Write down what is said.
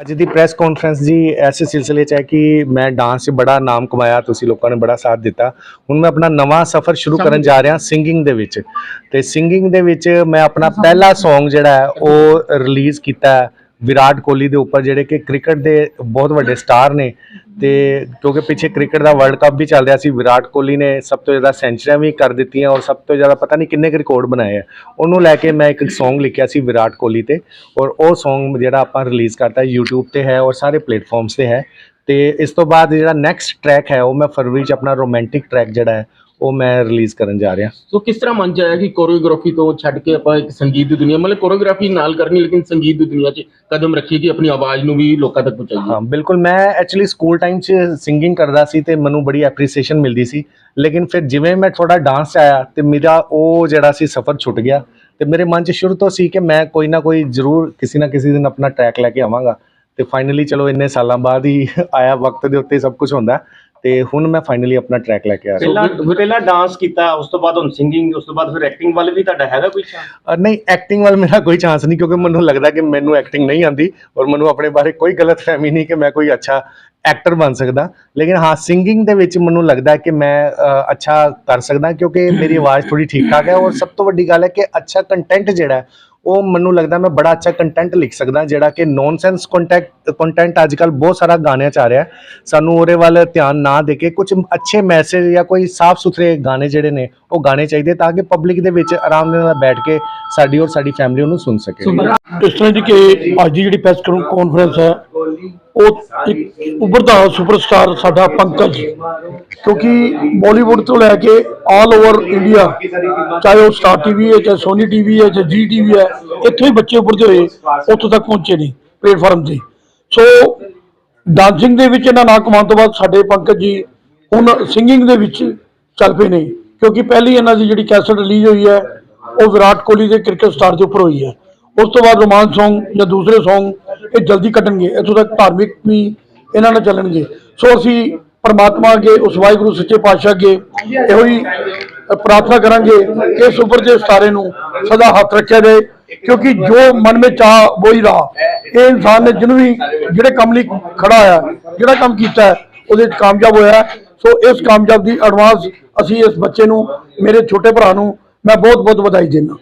ਅੱਜ ਦੀ press conference ਜੀ ਐਸੇ ਸਿਲਸਿਲੇ 'ਚ ਹੈ ਕਿ ਮੈਂ ਡਾਂਸ 'ਚ ਬੜਾ ਨਾਮ ਕਮਾਇਆ ਤੁਸੀਂ ਲੋਕਾਂ ਨੇ ਬੜਾ ਸਾਥ ਦਿੱਤਾ। ਹੁਣ ਮੈਂ ਆਪਣਾ ਨਵਾਂ ਸਫ਼ਰ ਸ਼ੁਰੂ ਕਰਨ ਜਾ ਰਿਹਾ ਸਿੰਗਿੰਗ ਦੇ ਵਿੱਚ। ਤੇ ਸਿੰਗਿੰਗ ਦੇ ਵਿੱਚ ਮੈਂ ਆਪਣਾ ਪਹਿਲਾ Song ਜਿਹੜਾ ਹੈ ਉਹ ਰਿਲੀਜ਼ ਕੀਤਾ ਹੈ। ਵਿਰਾਟ ਕੋਹਲੀ ਦੇ ਉੱਪਰ ਜਿਹੜੇ ਕਿ ਕ੍ਰਿਕਟ ਦੇ ਬਹੁਤ ਵੱਡੇ ਸਟਾਰ ਨੇ ਤੇ ਕਿਉਂਕਿ ਪਿੱਛੇ ਕ੍ਰਿਕਟ ਦਾ ਵਰਲਡ ਕੱਪ ਵੀ ਚੱਲ ਰਿਹਾ ਸੀ, ਵਿਰਾਟ ਕੋਹਲੀ ਨੇ ਸਭ ਤੋਂ ਜ਼ਿਆਦਾ ਸੈਂਚਰੀਆਂ ਵੀ ਕਰ ਦਿੱਤੀਆਂ ਔਰ ਸਭ ਤੋਂ ਜ਼ਿਆਦਾ ਪਤਾ ਨਹੀਂ ਕਿੰਨੇ ਕੁ ਰਿਕਾਰਡ ਬਣਾਏ ਆ। ਉਹਨੂੰ ਲੈ ਕੇ ਮੈਂ ਇੱਕ Song ਲਿਖਿਆ ਸੀ ਵਿਰਾਟ ਕੋਹਲੀ ਤੇ ਔਰ ਉਹ Song ਜਿਹੜਾ ਆਪਾਂ ਰਿਲੀਜ਼ ਕਰਤਾ YouTube ਤੇ ਹੈ ਔਰ ਸਾਰੇ ਪਲੇਟਫਾਰਮਸ ਤੇ ਹੈ ਤੇ ਇਸ ਤੋਂ ਬਾਅਦ ਜਿਹੜਾ ਨੈਕਸਟ ਟਰੈਕ ਹੈ ਉਹ ਮੈਂ ਫਰਵਰੀ ਚ ਆਪਣਾ ਰੋਮਾਂਟਿਕ ਟਰੈਕ ਜਿਹੜਾ ਹੈ ਉਹ ਮੈਂ ਰਿਲੀਜ਼ ਕਰਨ ਜਾ ਰਿਹਾ। ਸੋ ਕਿਸ ਤਰ੍ਹਾਂ ਮਨ ਚ ਆਇਆ ਕਿ ਕੋਰੀਓਗ੍ਰਾਫੀ ਤੋਂ ਛੱਡ ਕੇ ਆਪਾਂ ਇੱਕ ਸੰਗੀਤ ਦੀ ਦੁਨੀਆ ਮਤਲਬ ਕੋਰੀਓਗ੍ਰਾਫੀ ਨਾਲ ਕਰਨੀ ਲੇਕਿਨ ਸੰਗੀਤ ਦੀ ਦੁਨੀਆ 'ਚ ਕਦਮ ਰੱਖੀਏ ਕਿ ਆਪਣੀ ਆਵਾਜ਼ ਨੂੰ ਵੀ ਲੋਕਾਂ ਤੱਕ ਪਹੁੰਚਾਈਏ? ਹਾਂ ਬਿਲਕੁਲ। ਮੈਂ ਐਕਚੁਅਲੀ ਸਕੂਲ ਟਾਈਮ 'ਚ ਸਿੰਗਿੰਗ ਕਰਦਾ ਸੀ ਤੇ ਮੈਨੂੰ ਬੜੀ ਐਪਰੀਸੀਏਸ਼ਨ ਮਿਲਦੀ ਸੀ। ਲੇਕਿਨ ਫਿਰ ਜਿਵੇਂ ਮੈਂ ਥੋੜਾ ਡਾਂਸ 'ਚ ਆਇਆ ਤੇ ਮੇਰਾ ਉਹ ਜਿਹੜਾ ਸੀ ਸਫ਼ਰ ਛੁੱਟ ਗਿਆ ਤੇ ਮੇਰੇ ਮਨ 'ਚ ਸ਼ੁਰੂ ਤੋਂ ਸੀ ਕਿ ਮੈਂ ਕੋਈ ਨਾ ਕੋਈ ਜ਼ਰੂਰ ਕਿਸੇ ਨਾ ਕਿਸੇ ਦਿਨ ਆਪਣਾ ਟਰੈਕ ਲੈ ਕੇ ਆਵਾਂਗਾ। ਤੇ ਫਾਈਨਲੀ ਚਲੋ ਇੰਨੇ ਸਾਲਾਂ ਬਾਅਦ ਹੀ ਆਇਆ ਵਕਤ ਦੇ ਉੱਤੇ ਸਭ ਕੁਝ ਹੁੰਦਾ। ਤੇ ਹੁਣ ਮੈਂ ਫਾਈਨਲੀ ਆਪਣਾ ਟਰੈਕ ਲੈ ਕੇ ਆ ਰਿਹਾ ਪਹਿਲਾਂ ਪਹਿਲਾਂ ਡਾਂਸ ਕੀਤਾ ਉਸ ਤੋਂ ਬਾਅਦ ਹੁਣ ਸਿੰਗਿੰਗ ਉਸ ਤੋਂ ਬਾਅਦ ਫਿਰ ਐਕਟਿੰਗ ਵੱਲ ਵੀ ਤੁਹਾਡਾ ਹੈਗਾ ਕੋਈ ਅ, ਨਹੀਂ ਐਕਟਿੰਗ ਵੱਲ ਮੇਰਾ ਕੋਈ ਚਾਂਸ ਨਹੀਂ ਕਿਉਂਕਿ ਮੈਨੂੰ ਲੱਗਦਾ ਕਿ ਮੈਨੂੰ ਐਕਟਿੰਗ ਨਹੀਂ ਆਉਂਦੀ ਔਰ ਮੈਨੂੰ ਆਪਣੇ ਬਾਰੇ ਕੋਈ ਗਲਤਫਹਿਮੀ ਨਹੀਂ ਕਿ ਮੈਂ ਕੋਈ ਅੱਛਾ ਐਕਟਰ ਬਣ ਸਕਦਾ। ਲੇਕਿਨ ਹਾਂ ਸਿੰਗਿੰਗ ਦੇ ਵਿੱਚ ਮੈਨੂੰ ਲੱਗਦਾ ਕਿ ਮੈਂ ਅੱਛਾ ਕਰ ਸਕਦਾ ਕਿਉਂਕਿ ਮੇਰੀ ਆਵਾਜ਼ ਥੋੜੀ ਠੀਕ ਠਾਕ ਹੈ ਔਰ ਸਭ ਤੋਂ ਵੱਡੀ ਗੱਲ ਹੈ ਕਿ ਅੱਛਾ ਕੰਟੈਂਟ ਜਿਹੜਾ ਹੈ, ਉਹ ਮੈਨੂੰ ਲੱਗਦਾ ਮੈਂ ਬੜਾ ਅੱਛਾ ਕੰਟੈਂਟ ਲਿਖ ਸਕਦਾ ਜਿਹੜਾ ਕਿ ਨੌਨਸੈਂਸ ਕੰਟੈਂਟ ਕੰਟੈਂਟ ਅੱਜਕੱਲ ਬਹੁਤ ਸਾਰਾ ਗਾਣਿਆਂ ਚ ਆ ਰਿਹਾ ਸਾਨੂੰ ਉਹਦੇ ਵੱਲ ਧਿਆਨ ਨਾ ਦੇ ਕੇ ਕੁਝ ਅੱਛੇ ਮੈਸੇਜ ਜਾਂ ਕੋਈ ਸਾਫ਼ ਸੁਥਰੇ ਗਾਣੇ ਜਿਹੜੇ ਨੇ, ਉਹ ਗਾਣੇ ਚਾਹੀਦੇ ਤਾਂ ਕਿ ਪਬਲਿਕ ਦੇ ਵਿੱਚ ਆਰਾਮ ਨਾਲ ਬੈਠ ਕੇ ਸਾਡੀ ਔਰ ਸਾਡੀ ਫੈਮਿਲੀ ਉਹਨੂੰ ਸੁਣ ਸਕੇ। ਇਸ ਤਰ੍ਹਾਂ ਦੀ ਕਿ ਅੱਜ ਦੀ ਜਿਹੜੀ ਪ੍ਰੈਸ ਕਾਨਫਰੰਸ ਹੈ ਉਹ ਇੱਕ ਉੱਭਰਦਾ ਸੁਪਰਸਟਾਰ ਸਾਡਾ ਪੰਕਜ। ਕਿਉਂਕਿ ਬਾਲੀਵੁੱਡ ਤੋਂ ਲੈ ਕੇ ਆਲ ਓਵਰ ਇੰਡੀਆ ਚਾਹੇ ਉਹ ਸਟਾਰ ਟੀਵੀ ਹੈ ਚਾਹੇ ਸੋਨੀ ਟੀਵੀ ਹੈ ਚਾਹੇ ਜੀ ਟੀਵੀ ਹੈ ਇੱਥੋਂ ਹੀ ਬੱਚੇ ਉੱਭਰਦੇ ਹੋਏ ਉੱਥੋਂ ਤੱਕ ਪਹੁੰਚੇ ਨੇ ਪਲੇਟਫਾਰਮ ਤੇ। ਸੋ ਡਾਂਸਿੰਗ ਦੇ ਵਿੱਚ ਇਹਨਾਂ ਨਾਂ ਕਮਾਉਣ ਤੋਂ ਬਾਅਦ ਸਾਡੇ ਪੰਕਜ ਜੀ ਹੁਣ ਸਿੰਗਿੰਗ ਦੇ ਵਿੱਚ ਚੱਲ ਪਏ ਨੇ। ਕਿਉਂਕਿ ਪਹਿਲੀ ਇਹਨਾਂ ਦੀ ਜਿਹੜੀ ਕੈਸਟ ਰਿਲੀਜ਼ ਹੋਈ ਹੈ ਉਹ ਵਿਰਾਟ ਕੋਹਲੀ ਦੇ ਕ੍ਰਿਕਟ ਸਟਾਰ ਦੇ ਉੱਪਰ ਹੋਈ ਹੈ। ਉਸ ਤੋਂ ਬਾਅਦ ਰੋਮਾਂਸ Song ਜਾਂ ਦੂਸਰੇ Song ਇਹ ਜਲਦੀ ਕੱਟਣਗੇ ਇੱਥੋਂ ਤੱਕ ਧਾਰਮਿਕ ਵੀ ਇਹਨਾਂ ਨਾਲ ਚੱਲਣਗੇ। ਸੋ ਅਸੀਂ ਪਰਮਾਤਮਾ ਅੱਗੇ ਉਸ ਵਾਹਿਗੁਰੂ ਸੱਚੇ ਪਾਤਸ਼ਾਹ ਅੱਗੇ ਇਹੋ ਹੀ ਪ੍ਰਾਰਥਨਾ ਕਰਾਂਗੇ ਕਿ ਇਸ ਉੱਪਰ ਦੇ ਸਾਰੇ ਨੂੰ ਸਦਾ ਹੱਥ ਰੱਖਿਆ ਜਾਏ ਕਿਉਂਕਿ ਜੋ ਮਨ ਵਿੱਚ ਚਾਹ वो ही ਰਹਾ। ਇਹ ਇਨਸਾਨ ਨੇ ਜਿਹਨੂੰ ਵੀ ਜਿਹੜੇ ਕੰਮ ਲਈ ਖੜਾ ਹੋਇਆ ਜਿਹੜਾ ਕੰਮ ਕੀਤਾ ਹੈ, ਉਹਦੇ 'ਚ ਕਾਮਯਾਬ ਹੋਇਆ। ਸੋ ਇਸ ਕਾਮਯਾਬ ਦੀ ਐਡਵਾਂਸ ਅਸੀਂ ਇਸ ਬੱਚੇ ਨੂੰ ਮੇਰੇ ਛੋਟੇ ਭਰਾ ਨੂੰ ਮੈਂ ਬਹੁਤ ਬਹੁਤ ਵਧਾਈ ਦਿੰਦਾ।